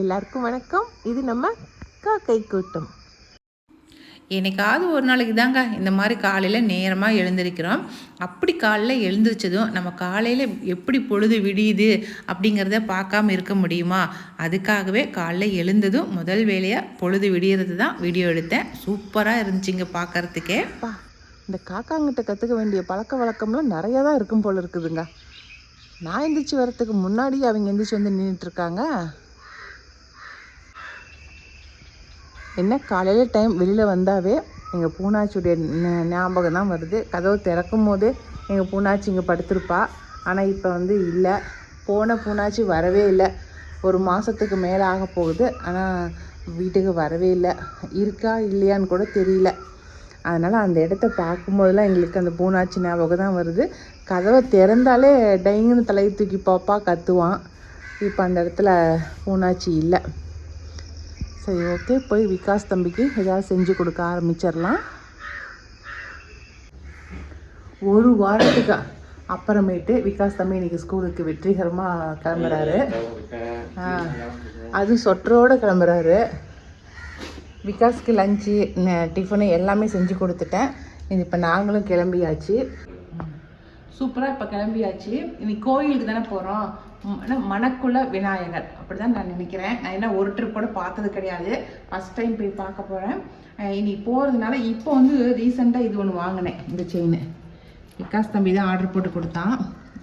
எல்லாருக்கும் வணக்கம். இது நம்ம காக்கை கூட்டம். என்னைக்காவது ஒரு நாளைக்கு தாங்க இந்த மாதிரி காலையில் நேரமாக எழுந்திருக்கிறோம். அப்படி காலையில் எழுந்திரிச்சதும் நம்ம காலையில் எப்படி பொழுது விடியுது அப்படிங்கிறத பார்க்காம இருக்க முடியுமா? அதுக்காகவே காலையில் எழுந்ததும் முதல் வேலையாக பொழுது விடியறது தான் வீடியோ எடுத்தேன். சூப்பராக இருந்துச்சுங்க பார்க்குறதுக்கே இந்த காக்காங்கிட்ட கற்றுக்க வேண்டிய பழக்க வழக்கம்லாம் நிறையா தான் இருக்கும் போல் இருக்குதுங்க. நான் எந்திரிச்சு வரத்துக்கு முன்னாடி அவங்க எந்திரிச்சு வந்து நின்றுட்டுருக்காங்க என்ன காலையில் டைம் வெளியில் வந்தாவே எங்கள் பூனாச்சியுடைய ஞாபகம் தான் வருது. கதவு திறக்கும் போது எங்கள் பூனாச்சி இங்கே படுத்திருப்பா. ஆனால் இப்போ வந்து இல்லை. போன பூனாச்சி வரவே இல்லை. ஒரு மாதத்துக்கு மேலே ஆக போகுது. ஆனால் வீட்டுக்கு வரவே இல்லை. இருக்கா இல்லையான்னு கூட தெரியல. அதனால் அந்த இடத்த பார்க்கும்போதெல்லாம் எங்களுக்கு அந்த பூனாச்சி ஞாபகம் தான் வருது. கதவை திறந்தாலே டைங்குன்னு தலையை தூக்கி பாப்பா கத்துவான். இப்போ அந்த இடத்துல பூனாச்சி இல்லை. சரி ஓகே போய் விகாஸ் தம்பிக்கு ஏதாவது செஞ்சு கொடுக்க ஆரம்பிச்சிடலாம். ஒரு வாரத்துக்கு அப்புறமேட்டு விகாஸ் தம்பி இன்னைக்கு ஸ்கூலுக்கு வெற்றிகரமாக கிளம்புறாரு. அது சொட்டரோடு கிளம்புறாரு. விகாஸ்க்கு லஞ்சு டிஃபனு எல்லாமே செஞ்சு கொடுத்துட்டேன். இது இப்போ நாங்களும் கிளம்பியாச்சு. சூப்பராக இப்போ கிளம்பியாச்சு. இன்னைக்கு கோயிலுக்கு தானே போகிறோம் மணக்குள்ள விநாயகர். அப்படி தான் நான் நினைக்கிறேன். நான் என்ன ஒரு ட்ரிப் கூட பார்த்தது கிடையாது. ஃபஸ்ட் டைம் போய் பார்க்க போகிறேன் இன்னைக்கு போகிறதுனால இப்போ வந்து ரீசெண்டாக இது ஒன்று வாங்கினேன் இந்த செயின் விகாஸ் தம்பி தான் ஆர்டர் போட்டு கொடுத்தான்.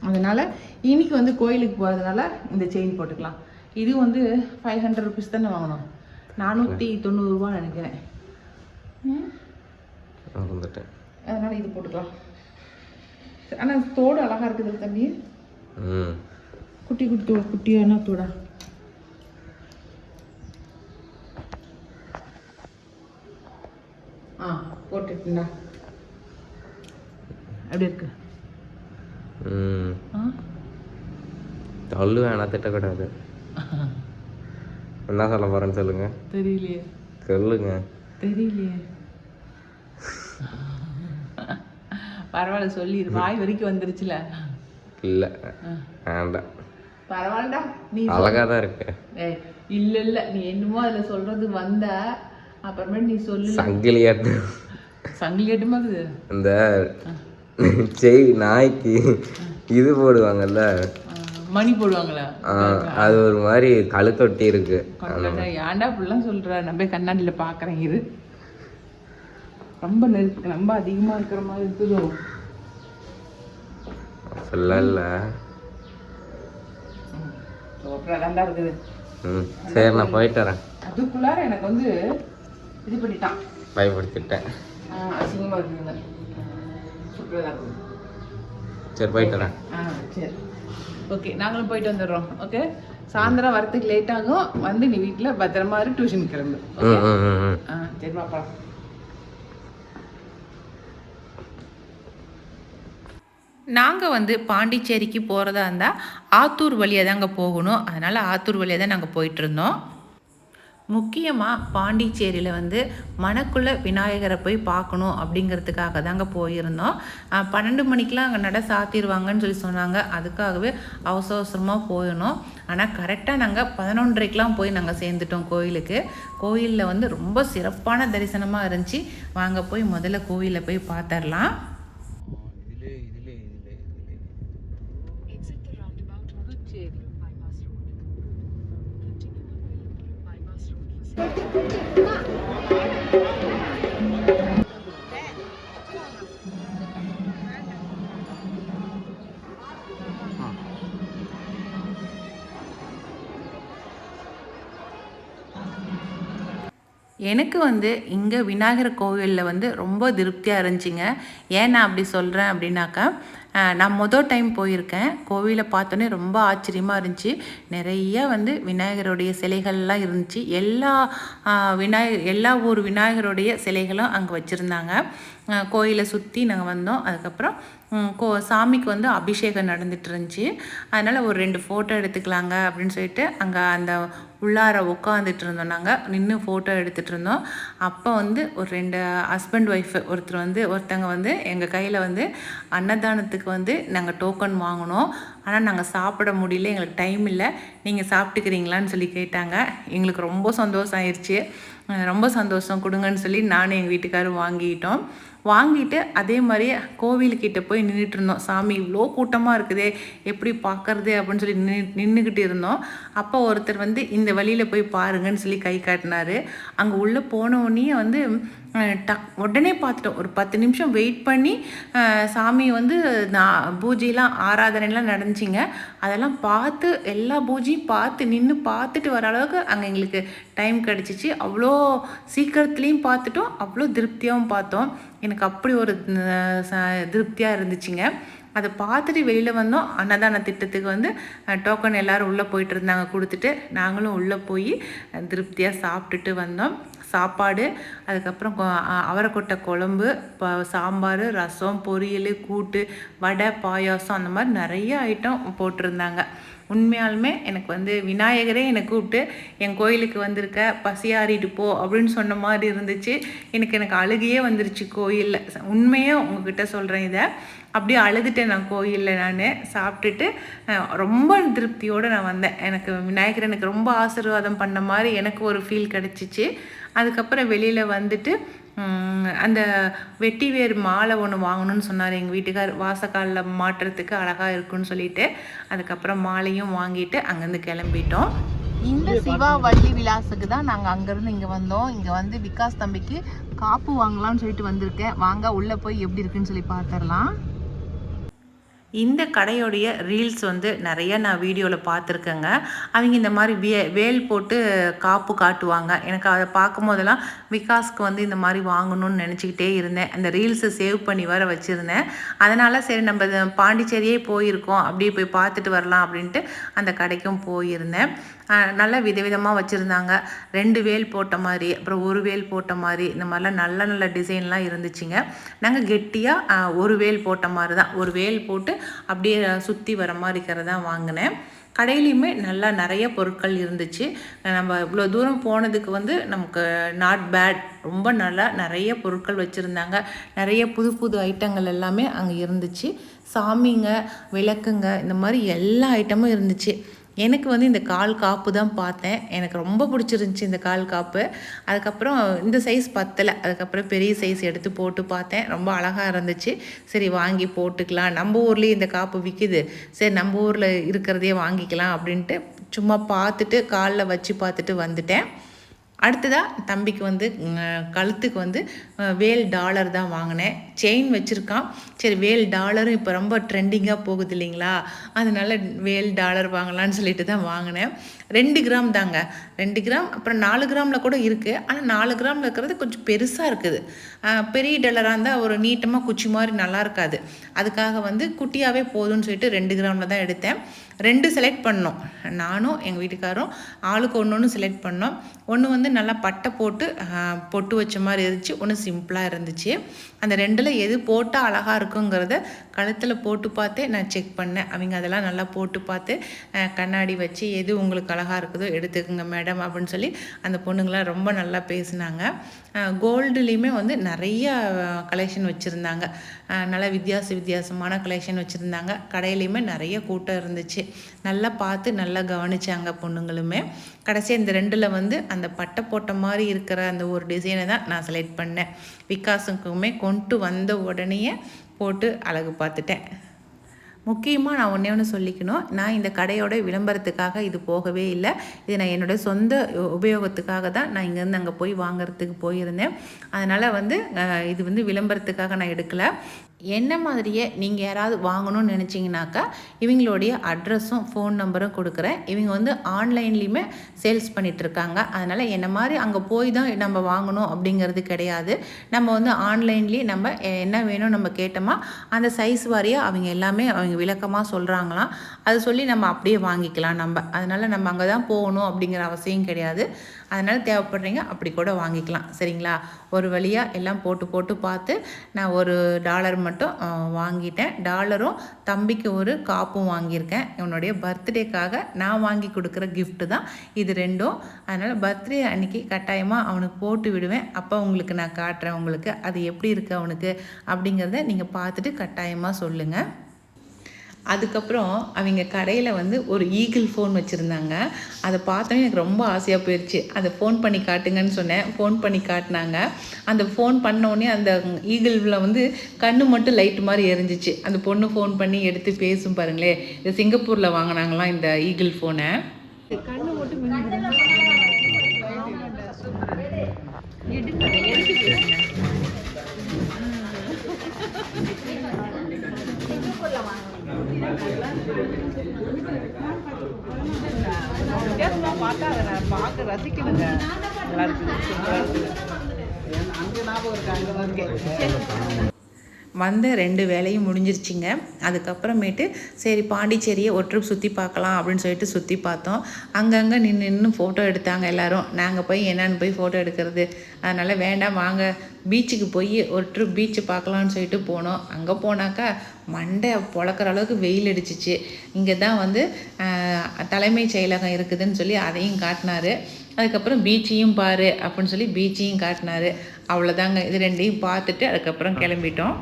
அதனால் இன்னைக்கு வந்து கோயிலுக்கு போகிறதுனால இந்த செயின் போட்டுக்கலாம். இது வந்து ஃபைவ் ஹண்ட்ரட் ருபீஸ் தானே வாங்கினோம். நானூற்றி தொண்ணூறுரூவா நினைக்கிறேன். ம், வந்துட்டேன். அதனால் இது போட்டுக்கலாம். ஆனால் தோடு அழகாக இருக்குது தம்பி? ம். குட்டி குட்டி தோடு குட்டியான தோடா? ஆ போட்டுட்டுண்டா. எப்படி இருக்கு. ம். ஆ? தள்ளு வேணாம் திட்டக்கூடாது. என்ன சொல்ல போறேன்னு சொல்லுங்க. தெரியலையே. சொல்லுங்க. தெரியலையே. பரவாயில்ல சொல்லிடு வாய் வரைக்கும் வந்துருச்சுல. இல்லை. வேண்டாம். பரவாயில்லடா நீ அழகா தான் இருக்கு. இல்ல இல்ல. நீ என்னமோ அதுல சொல்றது வந்த. அப்புறமே நீ சொல்லு. சங்கிலியாட்டு சங்கிலி எட்டுமாக்குது இந்த செய் நாய்க்கு இது போடுவாங்கல்ல. மணி போடுவாங்களா? அது ஒரு மாதிரி கழுத்தொட்டி இருக்கு. ஏன்டா இப்படிலாம் சொல்ற? போய் கண்ணாடியில பாக்குறேன் இரு. ரொம்ப நெருக்கு ரொம்ப அதிகமா இருக்கிற மாதிரி இருக்குதோ. சூப்பரா தாண்டா இருக்குது. ம் சரி நான் போயிட்டு வரேன். அதுக்குள்ளார எனக்கு வந்து இது பண்ணிட்டான். பயப்படுத்திட்டேன் ஆ, அசிங்கமா இருக்குதுங்க. சரி போயிட்டு வரேன். ஆ சரி. ஓகே நாங்களும் போயிட்டு வந்துடுறோம். ஓகே சாயந்தரம் வரத்துக்கு லேட் ஆகும். வந்து நீ வீட்டில் பத்திரமா இரு டியூஷன் கிளம்பு. ஆ சரி பாப்பா நாங்கள் வந்து பாண்டிச்சேரிக்கு போகிறதா இருந்தால் ஆத்தூர் வழியாக தாங்க போகணும். அதனால் ஆத்தூர் வழியாக தான் நாங்கள் போயிட்டுருந்தோம் முக்கியமாக பாண்டிச்சேரியில் வந்து மணக்குள்ள விநாயகரை போய் பார்க்கணும் அப்படிங்கிறதுக்காக தாங்க போயிருந்தோம். பன்னெண்டு மணிக்கெலாம் அங்கே நட சாத்திடுவாங்கன்னு சொல்லி சொன்னாங்க. அதுக்காகவே அவசர அவசரமாக போயிடணும் ஆனால் கரெக்டாக நாங்கள் பதினொன்றரைக்கெலாம் போய் நாங்கள் சேர்ந்துட்டோம் கோயிலுக்கு. கோயிலில் வந்து ரொம்ப சிறப்பான தரிசனமாக இருந்துச்சு. வாங்க போய் முதல்ல கோயிலில் போய் பார்த்துடலாம். எனக்கு வந்து இங்கே விநாயகர் கோவிலில் வந்து ரொம்ப திருப்தியாக இருந்துச்சுங்க. ஏன் நான் அப்படி சொல்கிறேன் அப்படின்னாக்கா நான் மொதல் டைம் போயிருக்கேன். கோவிலை பார்த்தோன்னே ரொம்ப ஆச்சரியமாக இருந்துச்சு. நிறைய வந்து விநாயகருடைய சிலைகள்லாம் இருந்துச்சு. எல்லா விநாயகர் எல்லா ஊர் விநாயகருடைய சிலைகளும் அங்கே வச்சுருந்தாங்க. கோயிலை சுற்றி நாங்கள் வந்தோம். அதுக்கப்புறம் கோ சாமிக்கு வந்து அபிஷேகம் நடந்துட்டு இருந்துச்சு அதனால் ஒரு ரெண்டு ஃபோட்டோ எடுத்துக்கலாங்க அப்படின்னு சொல்லிட்டு அங்கே அந்த உள்ளார உட்காந்துட்டு இருந்தோம் நாங்கள் நின்று ஃபோட்டோ எடுத்துகிட்டு இருந்தோம் அப்போ வந்து ஒரு ரெண்டு ஹஸ்பண்ட் ஒய்ஃப் ஒருத்தர் வந்து ஒருத்தங்க வந்து எங்கள் கையில் வந்து அன்னதானத்துக்கு வந்து நாங்கள் டோக்கன் வாங்கினோம். ஆனால் நாங்கள் சாப்பிட முடியல எங்களுக்கு டைம் இல்லை. நீங்கள் சாப்பிட்டுக்கிறீங்களான்னு சொல்லி கேட்டாங்க. எங்களுக்கு ரொம்ப சந்தோஷம் ஆயிடுச்சு ரொம்ப சந்தோஷம் கொடுங்கன்னு சொல்லி நானும் எங்கள் வீட்டுக்காரரும் வாங்கிட்டோம். வாங்கிட்டு அதே மாதிரியே கோவிலுக்கிட்ட போய் நின்றுட்டு இருந்தோம் சாமி இவ்வளோ கூட்டமாக இருக்குதே எப்படி பார்க்கறது அப்படின்னு சொல்லி நின்று நின்றுக்கிட்டு இருந்தோம். அப்போ ஒருத்தர் வந்து இந்த வழியில் போய் பாருங்கன்னு சொல்லி கை காட்டினார். அங்கே உள்ளே போனவுடனே வந்து டக் உடனே பார்த்துட்டோம் ஒரு பத்து நிமிஷம் வெயிட் பண்ணி சாமி வந்து நான் பூஜையெலாம் ஆராதனைலாம் நடந்துச்சிங்க. அதெல்லாம் பார்த்து எல்லா பூஜையும் பார்த்து நின்று பார்த்துட்டு வர அளவுக்கு அங்கே எங்களுக்கு டைம் கிடச்சிச்சு. அவ்வளோ சீக்கிரத்துலேயும் பார்த்துட்டோம் அவ்வளோ திருப்தியாகவும் பார்த்தோம் எனக்கு அப்படி ஒரு ச- திருப்தியாக இருந்துச்சுங்க. அதை பார்த்துட்டு வெளியில் வந்தோம். அன்னதான திட்டத்துக்கு வந்து டோக்கன் எல்லோரும் உள்ளே போயிட்டு இருந்தாங்க கொடுத்துட்டு நாங்களும் உள்ளே போய் திருப்தியாக சாப்பிட்டுட்டு வந்தோம். சாப்பாடு அதுக்கப்புறம் கொ- அ- அவரைக்கொட்டை குழம்பு சாம்பார் ரசம் பொரியல் கூட்டு வடை பாயாசம் அந்த மாதிரி நிறைய ஐட்டம் போட்டிருந்தாங்க. உண்மையாலுமே எனக்கு வந்து விநாயகரே என்னை கூப்பிட்டு என் கோயிலுக்கு வந்திருக்க பசியாறிட்டு போ அப்படின்னு சொன்ன மாதிரி இருந்துச்சு. எனக்கு எனக்கு அழுகையே வந்துருச்சு கோயிலில். உண்மையாக உங்ககிட்ட சொல்கிறேன் இதை. அப்படியே அழுதுட்டேன் நான் கோயிலில் நான். சாப்பிட்டுட்டு ரொம்ப திருப்தியோடு நான் வந்தேன். எனக்கு விநாயகர் எனக்கு ரொம்ப ஆசீர்வாதம் பண்ண மாதிரி எனக்கு ஒரு ஃபீல் கிடச்சிச்சு. அதுக்கப்புறம் வெளியில் வந்துட்டு அந்த வெட்டி வேர் மாலை ஒன்று வாங்கணும்னு சொன்னார். எங்கள் வீட்டுக்கார் வாசக்காலில் மாட்டுறதுக்கு அழகாக இருக்குன்னு சொல்லிட்டு அதுக்கப்புறம் மாலையும் வாங்கிட்டு அங்கேருந்து கிளம்பிட்டோம். இந்த சிவா வள்ளி விலாசுக்கு தான் நாங்கள் அங்கேருந்து இங்கே வந்தோம். இங்கே வந்து விகாஸ் தம்பிக்கு காப்பு வாங்கலாம்னு சொல்லிட்டு வந்திருக்கேன். வாங்க உள்ளே போய் எப்படி இருக்குன்னு சொல்லி பார்த்துடலாம் இந்த கடையோடைய ரீல்ஸ் வந்து நிறைய நான் வீடியோவில் பார்த்துருக்கேங்க. அவங்க இந்த மாதிரி வே வேல் போட்டு காப்பு காட்டுவாங்க. எனக்கு அதை பார்க்கும் போதெல்லாம் விகாஸ்க்கு வந்து இந்த மாதிரி வாங்கணும்னு நினச்சிக்கிட்டே இருந்தேன். அந்த ரீல்ஸை சேவ் பண்ணி வர வச்சுருந்தேன். அதனால் சரி நம்ம பாண்டிச்சேரியே போயிருக்கோம். அப்படியே போய் பார்த்துட்டு வரலாம் அப்படின்ட்டு அந்த கடைக்கும் போயிருந்தேன். நல்லா விதவிதமாக வச்சுருந்தாங்க. ரெண்டு வேல் போட்ட மாதிரி அப்புறம் ஒரு வேல் போட்ட மாதிரி இந்த மாதிரிலாம் நல்ல நல்ல டிசைன்லாம் இருந்துச்சுங்க. நாங்கள் கெட்டியாக ஒரு வேல் போட்ட மாதிரி தான். ஒரு வேல் போட்டு அப்படியே சுற்றி வர மாதிரி இருக்கிறது தான் வாங்கினேன். கடையிலையுமே நல்லா நிறைய பொருட்கள் இருந்துச்சு. நம்ம இவ்வளோ தூரம் போனதுக்கு வந்து நமக்கு நாட் பேட் ரொம்ப நல்லா நிறைய பொருட்கள் வச்சுருந்தாங்க. நிறைய புது புது ஐட்டங்கள் எல்லாமே அங்கே இருந்துச்சு. சாமிங்க விளக்குங்க இந்த மாதிரி எல்லா ஐட்டமும் இருந்துச்சு. எனக்கு வந்து இந்த கால் காப்பு தான் பார்த்தேன். எனக்கு ரொம்ப பிடிச்சிருந்துச்சி இந்த கால் காப்பு. அதுக்கப்புறம் இந்த சைஸ் பத்தலை. அதுக்கப்புறம் பெரிய சைஸ் எடுத்து போட்டு பார்த்தேன். ரொம்ப அழகாக இருந்துச்சு. சரி வாங்கி போட்டுக்கலாம். நம்ம ஊர்லேயே இந்த காப்பு விற்கிது சரி நம்ம ஊரில் இருக்கிறதையே வாங்கிக்கலாம் அப்படின்ட்டு சும்மா பார்த்துட்டு காலில் வச்சு பார்த்துட்டு வந்துட்டேன். அடுத்ததாக தம்பிக்கு வந்து கழுத்துக்கு வந்து வேல் டாலர் தான் வாங்கினேன். செயின் வச்சுருக்கான். சரி வேல் டாலரும் இப்போ ரொம்ப ட்ரெண்டிங்காக போகுது இல்லைங்களா? அதனால வேல் டாலர் வாங்கலாம்னு சொல்லிட்டு தான் வாங்கினேன். ரெண்டு கிராம் தாங்க. ரெண்டு கிராம் அப்புறம் நாலு கிராமில் கூட இருக்குது ஆனால் நாலு கிராமில் இருக்கிறது கொஞ்சம் பெருசாக இருக்குது. பெரிய டாலராக இருந்தால் ஒரு நீட்டமாக குச்சி மாதிரி நல்லா இருக்காது. அதுக்காக வந்து குட்டியாகவே போதும்னு சொல்லிட்டு ரெண்டு கிராமில் தான் எடுத்தேன். ரெண்டு செலக்ட் பண்ணோம். நானும் எங்கள் வீட்டுக்காரும் ஆளுக்கு ஒன்று ஒன்று செலக்ட் பண்ணோம். ஒன்று வந்து நல்லா பட்டை போட்டு பொட்டு வச்ச மாதிரி இருந்துச்சு. ஒன்று சிம்பிளாக இருந்துச்சு. அந்த ரெண்டில் எது போட்டால் அழகாக இருக்குங்கிறத கழுத்தில் போட்டு பார்த்தே நான் செக் பண்ணேன். அவங்க அதெல்லாம் நல்லா போட்டு பார்த்து கண்ணாடி வச்சு எது உங்களுக்கு அழகாக இருக்குதோ எடுத்துக்கோங்க மேடம் அப்படின்னு சொல்லி அந்த பொண்ணுங்களாம் ரொம்ப நல்லா பேசினாங்க. கோல்டுலேயுமே வந்து நிறைய கலெக்ஷன் வச்சுருந்தாங்க. நல்லா வித்தியாச வித்தியாசமான கலெக்ஷன் வச்சுருந்தாங்க. கடையிலையுமே நிறைய கூட்டம் இருந்துச்சு. நல்லா பார்த்து நல்லா கவனித்தாங்க பொண்ணுங்களுமே. கடைசி இந்த ரெண்டில் வந்து அந்த பட்டை போட்ட மாதிரி இருக்கிற அந்த ஒரு டிசைனை தான் நான் செலக்ட் பண்ணேன். விகாசுக்குமே கொண்டு வந்த உடனேயே போட்டு அழகு பார்த்துட்டேன். முக்கியமாக நான் ஒன்றே ஒன்று சொல்லிக்கணும். நான் இந்த கடையோட விளம்பரத்துக்காக இது போகவே இல்லை. இது நான் என்னுடைய சொந்த உபயோகத்துக்காக தான் நான் இங்கேருந்து அங்கே போய் வாங்குறதுக்கு போயிருந்தேன். அதனால் வந்து இது வந்து விளம்பரத்துக்காக நான் எடுக்கலை. என்ன மாதிரியே நீங்கள் யாராவது வாங்கணும்னு நினச்சிங்கனாக்கா இவங்களுடைய அட்ரஸும் ஃபோன் நம்பரும் கொடுக்குறேன். இவங்க வந்து ஆன்லைன்லேயுமே சேல்ஸ் பண்ணிகிட்ருக்காங்க அதனால் என்ன மாதிரி அங்கே போய் தான் நம்ம வாங்கணும் அப்படிங்கிறது கிடையாது. நம்ம வந்து ஆன்லைன்லேயே நம்ம என்ன வேணும் நம்ம கேட்டோமா அந்த சைஸ் வாரியாக அவங்க எல்லாமே அவங்க விளக்கமாக சொல்கிறாங்களாம் அது சொல்லி நம்ம அப்படியே வாங்கிக்கலாம் நம்ம. அதனால் நம்ம அங்கே தான் போகணும் அப்படிங்கிற அவசியம் கிடையாது. அதனால் தேவைப்படுறீங்க அப்படி கூட வாங்கிக்கலாம். சரிங்களா? ஒரு வழியாக எல்லாம் போட்டு போட்டு பார்த்து நான் ஒரு டாலர் மட்டும் வாங்கிட்டேன். டாலரும் தம்பிக்கு ஒரு காப்பும் வாங்கியிருக்கேன். இவனுடைய பர்த்டேக்காக நான் வாங்கி கொடுக்குற கிஃப்ட்டு தான். இது ரெண்டும். அதனால் பர்த்டே அன்னைக்கு கட்டாயமாக அவனுக்கு போட்டு விடுவேன். அப்போ உங்களுக்கு நான் காட்டுறேன் உங்களுக்கு. அது எப்படி இருக்குது அவனுக்கு? அப்படிங்கிறத நீங்கள் பார்த்துட்டு கட்டாயமாக சொல்லுங்கள் அதுக்கப்புறம் அவங்க கடையில் வந்து ஒரு ஈகிள் ஃபோன் வச்சுருந்தாங்க. அதை பார்த்தோன்னே எனக்கு ரொம்ப ஆசையாக போயிடுச்சு அதை ஃபோன் பண்ணி காட்டுங்கன்னு சொன்னேன். ஃபோன் பண்ணி காட்டினாங்க. அந்த ஃபோன் பண்ணோடனே அந்த ஈகிளில் வந்து கண்ணு மட்டும் லைட் மாதிரி எரிஞ்சிச்சு. அந்த பொண்ணு ஃபோன் பண்ணி எடுத்து பேசும் பாருங்களேன் இது சிங்கப்பூரில் வாங்கினாங்களாம் இந்த ஈகிள் ஃபோனை. கண்ணு மட்டும் வித்தியாசமாக பார்த்தா அதை நான் பார்க்க ரசிக்கணுங்க. நல்லா இருக்குது சூப்பராக இருக்குது. அங்கே ஞாபகம் இருக்கு? அங்கே வந்த ரெண்டு வேலையும் முடிஞ்சிருச்சுங்க. அதுக்கப்புறமேட்டு சரி பாண்டிச்சேரியை ஒரு ட்ரிப் சுற்றி பார்க்கலாம் அப்படின்னு சொல்லிட்டு சுற்றி பார்த்தோம். அங்கங்கே நின்று நின்று ஃபோட்டோ எடுத்தாங்க எல்லாரும். நாங்கள் போய் என்னென்னு போய் ஃபோட்டோ எடுக்கிறது. அதனால் வேண்டாம் வாங்க. பீச்சுக்கு போய் ஒரு ட்ரிப் பீச்சு பார்க்கலான்னு சொல்லிட்டு போனோம். அங்கே போனாக்கா மண்டை பொழக்கிற அளவுக்கு வெயில் அடிச்சிச்சு. இங்கே தான் வந்து தலைமைச் செயலகம் இருக்குதுன்னு சொல்லி அதையும் காட்டினாரு. அதுக்கப்புறம் பீச்சையும் பாரு அப்படின்னு சொல்லி பீச்சையும் காட்டினாரு. அவ்வளோதாங்க இது ரெண்டையும் பார்த்துட்டு அதுக்கப்புறம் கிளம்பிட்டோம்.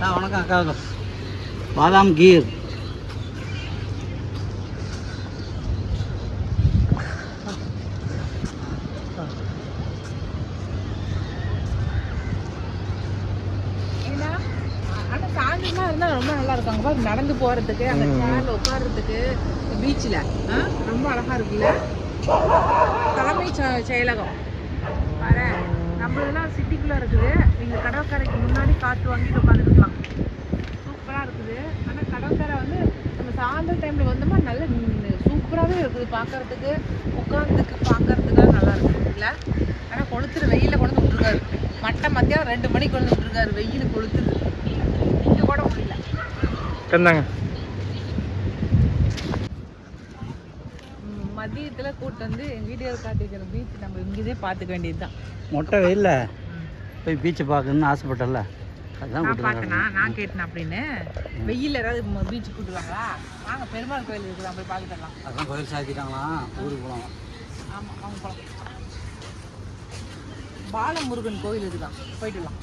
வணக்கம் அக்கா. பாதாம் கீர். ஏன்னா ஆனால் சாயந்தரமா இருந்தால் ரொம்ப நல்லா இருக்கும். அங்கே நடந்து போகிறதுக்கு அந்த சேர்ல உட்கார்றதுக்கு பீச்சில் ரொம்ப அழகா இருக்குல்ல? தலைமை செ- செயலகம். பாரு நம்மளெல்லாம் சிட்டிக்குள்ளே இருக்குது. இங்கே கடற்கரைக்கு முன்னாடி காற்று வாங்கிட்டு உட்காந்துக்கலாம் சூப்பராக இருக்குது ஆனால் கடற்கரை வந்து நம்ம சாயந்தரம் டைமில் வந்தோமா நல்ல சூப்பராகவே இருக்குது பார்க்கறதுக்கு உட்காந்துக்கு பார்க்கறதுக்காக நல்லா இருக்குது இல்லை? ஆனால் கொளுத்துற வெயிலில் கொண்டு வந்து விட்டுருக்காரு. மட்டை மத்தியானம் ரெண்டு மணிக்கு கொண்டு வந்து விட்டுருக்காரு. வெயில் கொளுத்துது. இங்கே கூட முடியல. இந்தாங்க மதியத்தில் கூட்டு வந்து எங்கள் வீடியோவில் காட்டிக்கிற பீச் நம்ம இங்கேயே பார்த்துக்க வேண்டியது தான் மொட்டை வெயில்ல போய் பீச்சை பார்க்கணும்னு ஆசைப்பட்டல நான் பார்த்தேனா நான் கேட்டேன் அப்படின்னு? வெயில் ஏதாவது பீச் கூட்டுவாங்களா வாங்க பெருமாள் கோயில் இருக்குது. போய் பார்த்துட்டு வரலாம். அதான் கோயில் சாத்திட்டாங்களா? ஊருக்கு போகலாம் ஆமாம் அவங்க போகலாம் பாலமுருகன் கோயில் இதுதான் போயிட்டு வரலாம்.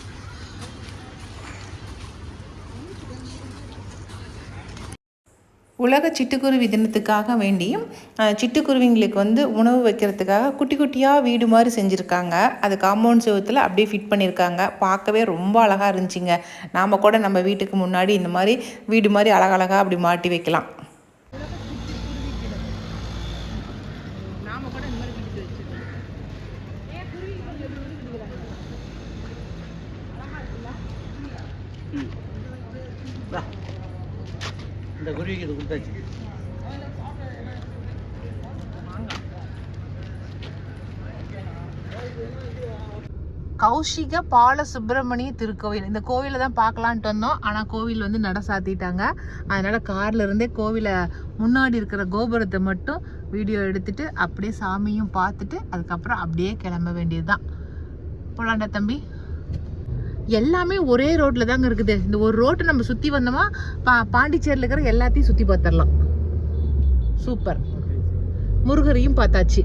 உலக சிட்டுக்குருவி தினத்துக்காக வேண்டியும் சிட்டுக்குருவிங்களுக்கு வந்து உணவு வைக்கிறதுக்காக குட்டி குட்டியாக வீடு மாதிரி செஞ்சுருக்காங்க. அது காம்பவுண்ட் செவத்தில் அப்படியே ஃபிட் பண்ணியிருக்காங்க பார்க்கவே ரொம்ப அழகாக இருந்துச்சுங்க. நாம் கூட நம்ம வீட்டுக்கு முன்னாடி இந்த மாதிரி வீடு மாதிரி அழகழகாக அப்படி மாட்டி வைக்கலாம் நாம கூட இந்த மாதிரி வீட்டுக்கு வச்சிருக்கோம் வா. இந்த குருவிக்கு இது கொடுத்தாச்சு. கௌஷிக பால சுப்பிரமணிய திருக்கோவில். இந்த கோவிலை தான் பார்க்கலான்ட்டு வந்தோம். ஆனால் கோவில் வந்து நட சாத்திட்டாங்க. அதனால கார்ல இருந்தே கோவிலை முன்னாடி இருக்கிற கோபுரத்தை மட்டும் வீடியோ எடுத்துட்டு அப்படியே சாமியும் பார்த்துட்டு அதுக்கப்புறம் அப்படியே கிளம்ப வேண்டியதுதான். போலாண்டா தம்பி? எல்லாமே ஒரே ரோட்ல தாங்க இருக்குது. இந்த ஒரு ரோட்டை நம்ம சுத்தி வந்தோமா பா பாண்டிச்சேரியில் இருக்கிற எல்லாத்தையும் சுத்தி பார்த்துடலாம் சூப்பர். முருகரையும் பார்த்தாச்சு.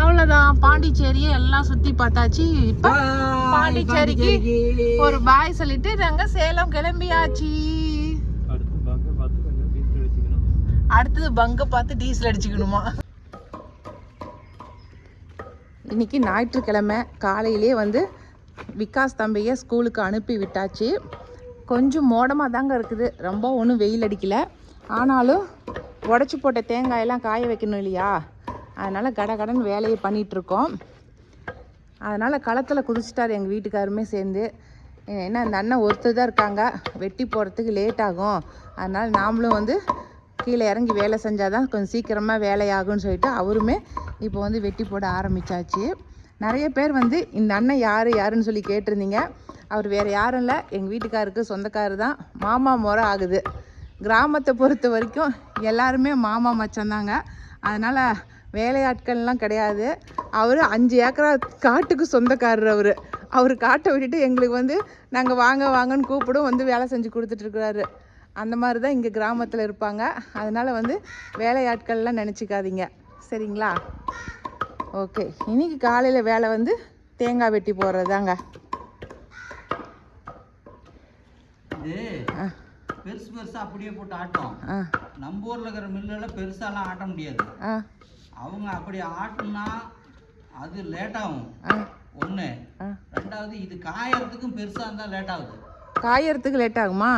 அவ்வளவுதான். பாண்டிச்சேரியை எல்லாம் சுத்தி பார்த்தாச்சு. இப்ப பாண்டிச்சேரிக்கு ஒரு பாய் சொல்லிட்டு நாங்க சேலம் கிளம்பியாச்சு. அடுத்தது பங்க பார்த்து டீசல் அடிச்சுக்கணுமா? இன்னைக்கு ஞாயிற்றுக்கிழமை காலையிலே வந்து விகாஸ் தம்பியை ஸ்கூலுக்கு அனுப்பி விட்டாச்சு. கொஞ்சம் மோடமாக தாங்க இருக்குது. ரொம்ப ஒன்றும் வெயில் அடிக்கலை. ஆனாலும் உடச்சி போட்ட தேங்காயெல்லாம் காய வைக்கணும் இல்லையா? அதனால் கடகடன் வேலையை பண்ணிகிட்ருக்கோம் அதனால் களத்தில் குதிச்சிட்டார் எங்கள் வீட்டுக்காருமே சேர்ந்து. ஏன்னா அந்த அண்ணன் ஒருத்தர் தான் இருக்காங்க. வெட்டி போகிறதுக்கு லேட் ஆகும். அதனால் நாமளும் வந்து கீழே இறங்கி வேலை செஞ்சால் தான் கொஞ்சம் சீக்கிரமாக வேலையாகும்னு சொல்லிட்டு அவருமே இப்போ வந்து வெட்டி போட ஆரம்பித்தாச்சு நிறைய பேர் வந்து இந்த அண்ணன் யார் யாருன்னு சொல்லி கேட்டிருந்தீங்க. அவர் வேறு யாரும் இல்லை. எங்கள் வீட்டுக்காருக்கு சொந்தக்காரு தான். மாமா முறை ஆகுது. கிராமத்தை பொறுத்த வரைக்கும் எல்லாருமே மாமா மச்சந்தாங்க அதனால் வேலையாட்கள்லாம் கிடையாது. அவர் அஞ்சு ஏக்கரா காட்டுக்கு சொந்தக்காரர் அவர். அவர் காட்டை விட்டுட்டு எங்களுக்கு வந்து நாங்கள் வாங்க வாங்கன்னு கூப்பிடும் வந்து வேலை செஞ்சு கொடுத்துட்ருக்குறாரு அந்த மாதிரி தான் இங்கே கிராமத்தில் இருப்பாங்க. அதனால் வந்து வேலையாட்கள்லாம் நினச்சிக்காதீங்க. சரிங்களா? ஓகே. இன்னைக்கு காலையில் வேலை வந்து தேங்காய் வெட்டி போடுறது தாங்க பெருசு பெருசா அப்படியே போட்டு ஆட்டம். நம்ம ஊர்ல இருக்கிற மில்லெல்லாம் பெருசாலாம் ஆட்ட முடியாது. அவங்க அப்படி ஆட்டினா அது லேட் ஆகும். ஒன்று ரெண்டாவது இது காயறதுக்கும் பெருசா இருந்தா லேட் ஆகுது. காயறதுக்கு லேட் ஆகுமா?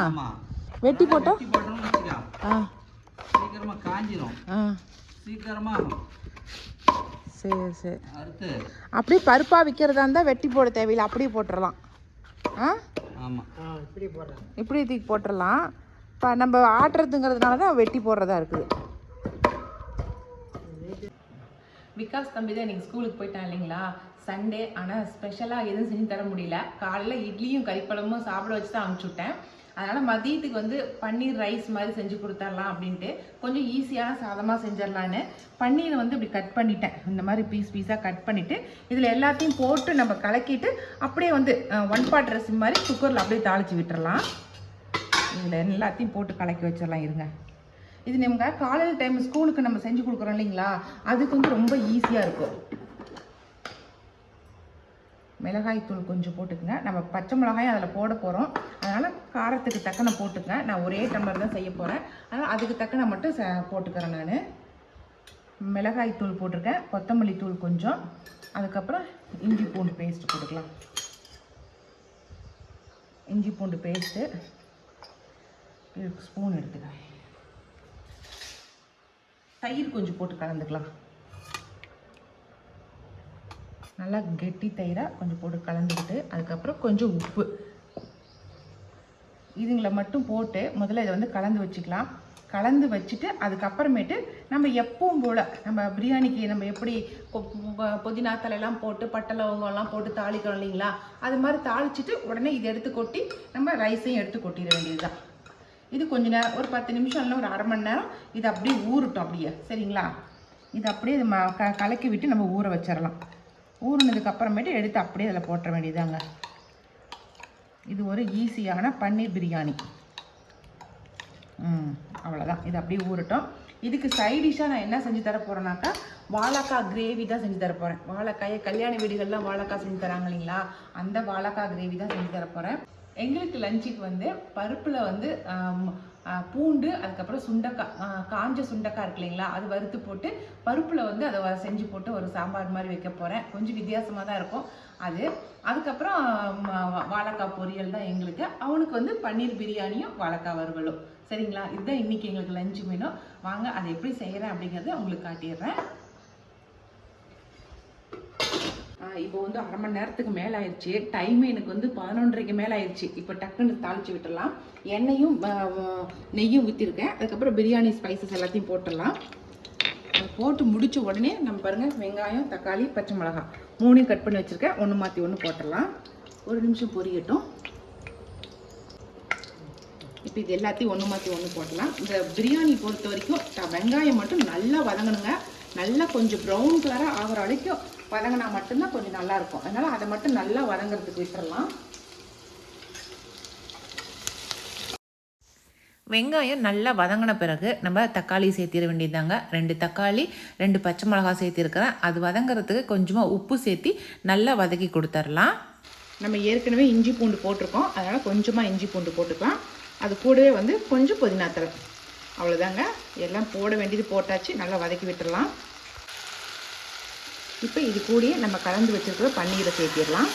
வெட்டி போட்டோம்? வெட்டி போட்டோம்னு வச்சுக்கோ ஆ. சீக்கிரமா காஞ்சிரும். ஆ. சீக்கிரமா சரி சரி. அப்படியே பருப்பாக விற்கிறதா இருந்தால் வெட்டி போட தேவையில்லை அப்படியே போட்டுடலாம் ஆ? இப்படி தூக்கி போட்டுடலாம் இப்போ நம்ம ஆட்டுறதுங்கிறதுனால தான் வெட்டி போடுறதா இருக்குது. விகாஸ் தம்பி தான் இன்னைக்கு ஸ்கூலுக்கு போயிட்டான் இல்லைங்களா? சண்டே ஆனால் ஸ்பெஷலாக எதுவும் செஞ்சு தர முடியல. காலையில் இட்லியும் கறிக்குழம்பும் சாப்பிட வச்சு தான் அனுப்பிச்சி விட்டேன். அதனால் மதியத்துக்கு வந்து பன்னீர் ரைஸ் மாதிரி செஞ்சு கொடுத்துடலாம் அப்படின்ட்டு கொஞ்சம் ஈஸியான சாதமாக செஞ்சிடலான்னு. பன்னீரை வந்து இப்படி கட் பண்ணிட்டேன். இந்த மாதிரி பீஸ் பீஸாக கட் பண்ணிவிட்டு இதில் எல்லாத்தையும் போட்டு நம்ம கலக்கிட்டு அப்படியே வந்து ஒன் பாட் ரெசிபி மாதிரி குக்கரில் அப்படியே தாளித்து விட்டுறலாம். இதில் எல்லாத்தையும் போட்டு கலக்கி வச்சிடலாம் இருங்க. இது நமக்கு காலையில் டைம் ஸ்கூலுக்கு நம்ம செஞ்சு கொடுக்குறோம் இல்லைங்களா? அதுக்கு வந்து ரொம்ப ஈஸியாக இருக்கும். மிளகாய் தூள் கொஞ்சம் போட்டுக்கங்க. நம்ம பச்சை மிளகாயும் அதில் போட போகிறோம் அதனால் காரத்துக்கு தக்கன போட்டுக்கங்க. நான் ஒரே டம்ளர் தான் செய்ய போகிறேன் ஆனால் அதுக்கு தக்கன மட்டும் ச போட்டுக்கிறேன் நான். மிளகாய் தூள் போட்டிருக்கேன். கொத்தமல்லி தூள் கொஞ்சம். அதுக்கப்புறம் இஞ்சி பூண்டு பேஸ்ட் போட்டுக்கலாம். இஞ்சி பூண்டு பேஸ்ட்டு ஸ்பூன் எடுத்துக்கிறேன். தயிர் கொஞ்சம் போட்டு கலந்துக்கலாம். நல்லா கெட்டி தயிராக கொஞ்சம் போட்டு கலந்துக்கிட்டு அதுக்கப்புறம் கொஞ்சம் உப்பு. இதுங்களை மட்டும் போட்டு முதல்ல இதை வந்து கலந்து வச்சுக்கலாம். கலந்து வச்சுட்டு அதுக்கப்புறமேட்டு நம்ம எப்பவும் போல் நம்ம பிரியாணிக்கு நம்ம எப்படி புதினா தலையெல்லாம் போட்டு பட்டை லவங்கம்லாம் போட்டு தாளிக்கிறோம் இல்லைங்களா? அது மாதிரி தாளிச்சிட்டு உடனே இதை எடுத்து கொட்டி நம்ம ரைஸையும் எடுத்து கொட்டிட வேண்டியதுதான். இது கொஞ்ச நேரம் ஒரு பத்து நிமிஷம் இல்லை ஒரு அரை மணி நேரம் இது அப்படியே ஊறட்டும் அப்படியே சரிங்களா? இது அப்படியே இது ம- க கலக்கி விட்டு நம்ம ஊற வச்சிடலாம். ஊறினதுக்கப்புறமேட்டு எடுத்து அப்படியே அதில் போட்டுற வேண்டியதாங்க இது ஒரு ஈஸியான பன்னீர் பிரியாணி. அவ்வளோதான் இது அப்படியே ஊறட்டும். இதுக்கு சைடிஷாக நான் என்ன செஞ்சு தர போகிறேன்னாக்கா வாழைக்காய் கிரேவி தான் செஞ்சு தர போகிறேன் வாழைக்காயை கல்யாண வீடுகள்லாம் வாழைக்காய் செஞ்சு தராங்க இல்லைங்களா? அந்த வாழைக்காய் கிரேவி தான் செஞ்சு தர போகிறேன் எங்களுக்கு லஞ்சுக்கு வந்து பருப்பில் வந்து பூண்டு அதுக்கப்புறம் சுண்டக்காய் காஞ்ச சுண்டக்காய் இருக்கு இல்லைங்களா? அது வறுத்து போட்டு பருப்பில் வந்து அதை வ- செஞ்சு போட்டு ஒரு சாம்பார் மாதிரி வைக்க போகிறேன் கொஞ்சம் வித்தியாசமாக தான் இருக்கும் அது. அதுக்கப்புறம் வாழைக்காய் பொரியல் தான் எங்களுக்கு. அவனுக்கு வந்து பன்னீர் பிரியாணியும் வாழைக்காய் வறுவலும். சரிங்களா? இதுதான் இன்னைக்கு எங்களுக்கு லஞ்சு வேணும் வாங்க அதை எப்படி செய்கிறேன் அப்படிங்கிறத உங்களுக்கு காட்டிடுறேன். இப்போ வந்து அரை மணி நேரத்துக்கு மேலே ஆயிடுச்சு டைம் எனக்கு வந்து பதினொன்றரைக்கு மேலே ஆயிடுச்சு இப்போ டக்குன்னு தாளிச்சு விட்டுடலாம். எண்ணெயும் நெய்யும் ஊற்றிருக்கேன் அதுக்கப்புறம் பிரியாணி ஸ்பைசஸ் எல்லாத்தையும் போட்டுடலாம். போட்டு முடித்த உடனே நம்ம பாருங்கள் வெங்காயம் தக்காளி பச்சை மிளகாய் மூணையும் கட் பண்ணி வச்சுருக்கேன். ஒன்று மாற்றி ஒன்று போட்டுடலாம். ஒரு நிமிஷம் பொரியட்டும். இப்போ இது எல்லாத்தையும் ஒன்று மாற்றி ஒன்று போட்டலாம் இந்த பிரியாணி பொறுத்த வரைக்கும் வெங்காயம் மட்டும் நல்லா வதங்கணுங்க. நல்லா கொஞ்சம் ப்ரௌன் கலராக ஆகிற வரைக்கும் வதங்கினா மட்டும்தான் கொஞ்சம் நல்லா இருக்கும். அதனால் அதை மட்டும் நல்லா வதங்குறதுக்கு விட்டுறலாம். வெங்காயம் நல்லா வதங்கின பிறகு நம்ம தக்காளி சேர்த்திட வேண்டியதாங்க ரெண்டு தக்காளி ரெண்டு பச்சை மிளகாய் சேர்த்திருக்கிறேன். அது வதங்குறதுக்கு கொஞ்சமாக உப்பு சேர்த்தி நல்லா வதக்கி கொடுத்துர்லாம். நம்ம ஏற்கனவே இஞ்சி பூண்டு போட்டிருக்கோம். அதனால் கொஞ்சமாக இஞ்சி பூண்டு போட்டுக்கலாம். அது கூடவே வந்து கொஞ்சம் புதினா தழை. அவ்வளோதாங்க எல்லாம் போட வேண்டியது போட்டாச்சு. நல்லா வதக்கி விட்டுடலாம் இப்போ இது கூடயே நம்ம கலந்து வச்சுருக்கிற பன்னீரை சேர்த்திடலாம்.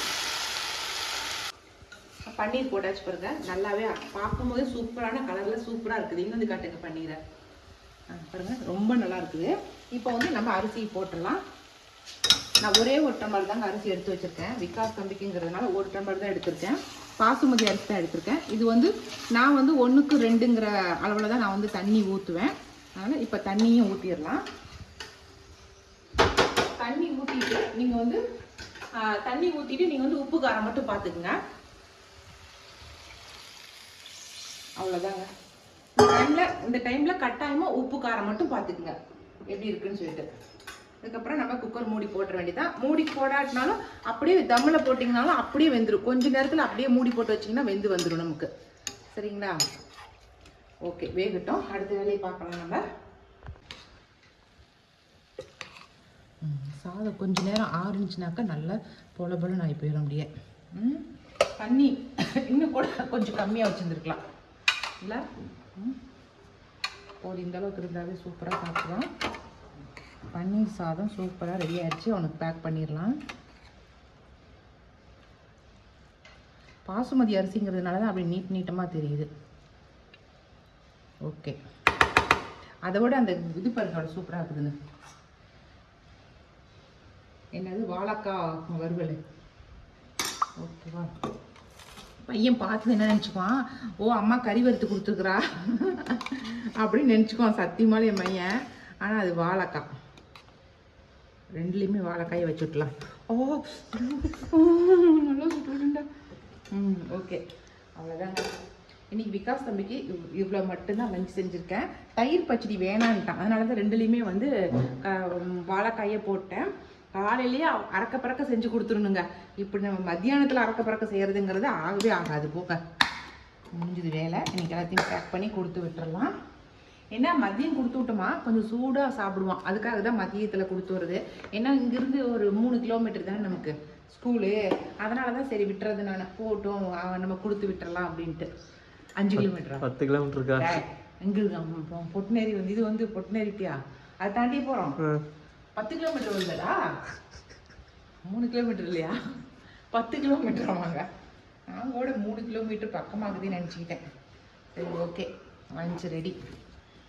பன்னீர் போட்டாச்சு பாருங்க. நல்லாவே பார்க்கும்போது சூப்பரான கலரில் சூப்பராக இருக்குது. இன்னும் வந்து காட்டுங்க பன்னீரை. பாருங்க. ரொம்ப நல்லா இருக்குது. இப்போ வந்து நம்ம அரிசி போட்டுடலாம். நான் ஒரே ஒரு டம்ளர் தாங்க அரிசி எடுத்து வச்சுருக்கேன். விகாஸ் தம்பிக்குங்கிறதுனால ஒரு டம்ளர் தான் எடுத்திருக்கேன். பாசுமதி அரிசி தான் எடுத்திருக்கேன். இது வந்து நான் வந்து ஒன்றுக்கு ரெண்டுங்கிற அளவில் தான் நான் வந்து தண்ணி ஊற்றுவேன் அதனால் இப்போ தண்ணியும் ஊற்றிடலாம் தண்ணி ஊற்றிட்டு நீங்கள் வந்து தண்ணி ஊற்றிட்டு நீங்கள் வந்து உப்பு காரம் மட்டும் பார்த்துக்குங்க அவ்வளோதாங்க இந்த டைமில் இந்த டைமில் கட்டாயமாக உப்பு காரம் மட்டும் பார்த்துக்குங்க எப்படி இருக்குன்னு சொல்லிட்டு. அதுக்கப்புறம் நம்ம குக்கர் மூடி போட்டுற வேண்டியதான் மூடி போடாட்டினாலும் அப்படியே தம்மில் போட்டிங்கனாலும் அப்படியே வெந்துடும் கொஞ்ச நேரத்தில் அப்படியே மூடி போட்டு வச்சிங்கன்னா வெந்து வந்துடும் நமக்கு. சரிங்களா? ஓகே வேகட்டும். அடுத்த வேலையை பார்க்கலாம் நம்ம. ம், சாதம் கொஞ்ச நேரம் ஆறுனுச்சுனாக்கா நல்லா பொல பொலன்னு ஆகி போயிடும் அப்படியே. ம், தண்ணி இன்னும் கூட கொஞ்சம் கம்மியாக வச்சுருந்துருக்கலாம். இல்லை? போது இந்த அளவுக்கு இருந்தாவே சூப்பராக சாப்பிடுவான் பன்னீர் சாதம் சூப்பராக ரெடி ஆயிடுச்சு. அவனுக்கு பேக் பண்ணிடலாம். பாசுமதி அரிசிங்கிறதுனால தான் அப்படி நீட் நீட்டமாக தெரியுது. ஓகே அதை விட அந்த இது பாருங்க சூப்பராக இருக்குதுன்னு. என்னது? வாழைக்காய் வறுவல். ஓகேவா பையன் பார்த்து என்ன நினச்சிக்குவான்? ஓ அம்மா கறி வறுத்து கொடுத்துருக்குறா. அப்படின்னு நினச்சிக்குவான் சத்தியமாலே என் பையன். ஆனால் அது வாழைக்காய். ரெண்டுலேயுமே வாழைக்காயை வச்சுட்லாம் ஓ நல்லா சுட்டுடா ம் ஓகே. அவ்வளோதாங்க இன்னைக்கு விகாஸ் தம்பிக்கு இவ்- இவ்வளோ மட்டும்தான் லஞ்ச் செஞ்சுருக்கேன். தயிர் பச்சடி வேணான்ட்டான். அதனால தான் ரெண்டுலேயுமே வந்து க- வாழைக்காயை போட்டேன். காலையிலேயே அறக்க பறக்க செஞ்சு கொடுத்துருணுங்க இப்படி நம்ம மத்தியானத்தில் அறக்க பறக்க செய்கிறதுங்கிறது ஆகவே ஆகாது. போக முடிஞ்சது வேலை. இன்னைக்கு எல்லாத்தையும் பேக் பண்ணி கொடுத்து விட்டுறலாம். ஏன்னா மதியம் கொடுத்து விட்டோமா? கொஞ்சம் சூடாக சாப்பிடுவான். அதுக்காக தான் மதியத்தில் கொடுத்து வருது ஏன்னா இங்கேருந்து ஒரு மூணு கிலோமீட்டர் தானே நமக்கு ஸ்கூலு அதனால தான் சரி விட்டுறது நான். போட்டும் நம்ம கொடுத்து விட்டுறலாம் அப்படின்ட்டு. அஞ்சு கிலோமீட்டரா பத்து கிலோமீட்டர் இருக்கா? டேய், எங்க இருக்கு பொட்டினேரி வந்து இது வந்து பொட்டினேரிட்டியா அதை தாண்டி போகிறோம் பத்து கிலோமீட்டர் வருதடா? மூணு கிலோமீட்டர் இல்லையா? பத்து கிலோமீட்டர் வாங்க. நான் கூட மூணு கிலோமீட்டர் பக்கமாகுதுன்னு நினச்சிக்கிட்டேன். சரி ஓகே லஞ்ச் ரெடி